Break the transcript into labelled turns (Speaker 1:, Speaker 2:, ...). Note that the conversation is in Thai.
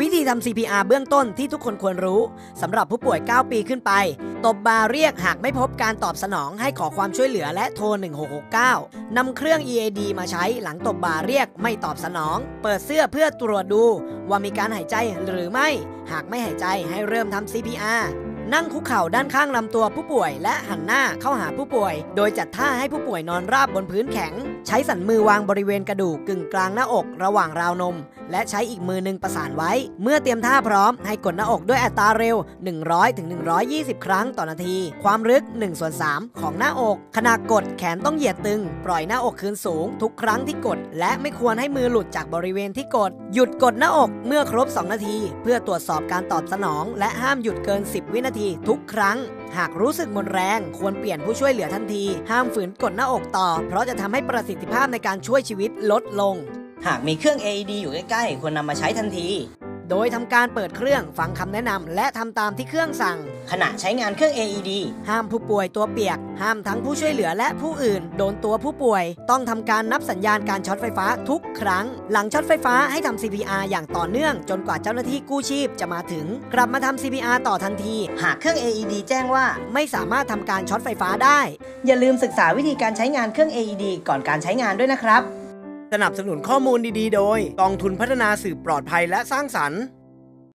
Speaker 1: วิธีทำ CPR เบื้องต้นที่ทุกคนควรรู้สำหรับผู้ป่วย 9 ปีขึ้นไป ตบบาเรียกหากไม่พบการตอบสนองให้ขอความช่วยเหลือและโทร 1669นำเครื่อง EAD มาใช้หลังตบบาเรียกไม่ตอบสนอง เปิดเสื้อเพื่อตรวจดูว่ามีการหายใจหรือไม่ หากไม่หายใจให้เริ่มทำ CPR นั่งคุกเข่าด้านข้างลำตัวผู้ป่วย และหันหน้าเข้าหาผู้ป่วย โดยจัดท่าให้ผู้ป่วยนอนราบบนพื้นแข็ง ใช้สันมือวางบริเวณกระดูกกึ่งกลางหน้าอกระหว่างราวนม และใช้อีกมือหนึ่งประสานไว้ เมื่อเตรียมท่าพร้อมให้กดหน้าอกด้วยอัตราเร็ว 100ถึง120 ครั้งต่อนาที ความลึก1ส่วน3ของหน้าอก ขณะกดแขนต้องเหยียดตึง ปล่อยหน้าอกคืนสูง ทุกครั้งที่กด และไม่ควรให้มือหลุดจากบริเวณที่กด หยุดกดหน้าอกเมื่อครบ 2 นาที เพื่อตรวจสอบการตอบสนอง และห้ามหยุดเกิน 10 วินาทีทุกครั้งหากรู้สึกหมดแรงควรเปลี่ยนผู้ช่วยเหลือทันที ห้ามฝืนกดหน้าอกต่อ เพราะจะทำให้ประสิทธิภาพในการช่วยชีวิตลดลง
Speaker 2: หากมีเครื่อง AED อยู่ใกล้ๆควรนำมาใช้ทันที
Speaker 1: โดยทำการเปิดเครื่องฟังคำแนะนำและทำตามที่เครื่องสั่ง
Speaker 2: ขณะใช้งานเครื่อง AED
Speaker 1: ห้ามผู้ป่วยตัวเปียก ห้ามทั้งผู้ช่วยเหลือและผู้อื่น โดนตัวผู้ป่วย ต้องทำการนับสัญญาณการช็อตไฟฟ้าทุกครั้ง หลังช็อตไฟฟ้าให้ทำ CPR อย่างต่อเนื่องจนกว่าเจ้าหน้าที่กู้ชีพจะมาถึง กลับมาทำ CPR ต่อทันที
Speaker 2: หากเครื่อง AED แจ้งว่า
Speaker 1: ไม่สามารถทำการช็อตไฟฟ้าได้
Speaker 2: อย่าลืมศึกษาวิธีการใช้งานเครื่อง AED ก่อนการใช้งานด้วยนะครับ
Speaker 1: ส นับสนุนข้อมูลดีๆ โดย กองทุนพัฒนาสื่อปลอดภัยและสร้างสรรค์